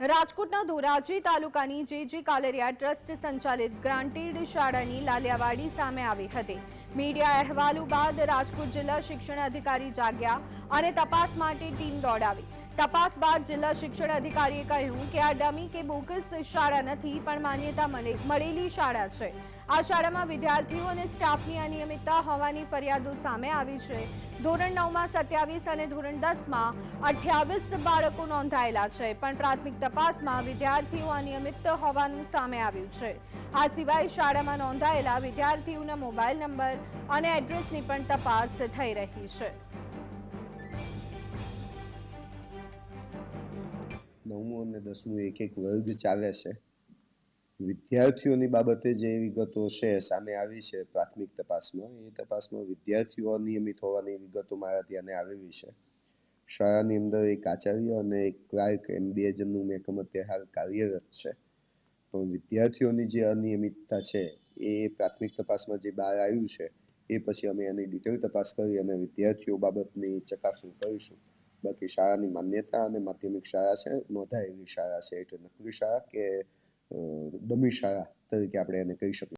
રાજકોટના ધોરાજી તાલુકાની જે જે કાલેરિયા ટ્રસ્ટ સંચાલિત ગ્રાન્ટેડ શાળાની લાલિયાવાડી સામે આવી હતી. મીડિયા અહેવાલો બાદ રાજકોટ જિલ્લા શિક્ષણ અધિકારી જાગ્યા અને તપાસ માટે ટીમ દોડાવી. તપાસ બાદ જિલ્લા શિક્ષણ અધિકારીએ કહ્યું કે આ ડમી કે બોગસ શાળા નથી, પણ માન્યતા મળે- મળેલી શાળા છે. આ શાળામાં વિદ્યાર્થીઓ અને સ્ટાફની અનિયમિતતા હોવાની ફરિયાદો સામે આવી છે. ધોરણ નવમાં સત્યાવીસ અને ધોરણ દસમાં અઠ્યાવીસ બાળકો નોંધાયેલા છે, પણ પ્રાથમિક તપાસમાં વિદ્યાર્થીઓ અનિયમિત હોવાનું સામે આવ્યું છે. આ સિવાય શાળામાં નોંધાયેલા વિદ્યાર્થીઓના મોબાઈલ નંબર અને એડ્રેસની પણ તપાસ થઈ રહી છે. નવમું અને દસમું એક એક વર્ગ ચાલે છે. વિદ્યાર્થીઓની બાબતે જે વિગતો છે સામે આવી છે પ્રાથમિક તપાસમાં. એ તપાસમાં વિદ્યાર્થીઓ અનિયમિત હોવાની વિગતો મારા ધ્યાને આવેલી છે. શાળાની અંદર એક આચાર્ય અને એક ક્લાર્ક એમ બે જણનું મહેકમ અત્યારે હાલ કાર્યરત છે. પણ વિદ્યાર્થીઓની જે અનિયમિતતા છે એ પ્રાથમિક તપાસમાં જે બહાર આવ્યું છે એ પછી અમે એની ડિટેલ તપાસ કરી અને વિદ્યાર્થીઓ બાબતની ચકાસણી કરીશું. બાકી શાળાની માન્યતા અને માધ્યમિક શાળા છે, નોંધાયેલી શાળા છે, એટલે નકલી શાળા કે ડમી શાળા તરીકે આપણે એને કહી શકીએ.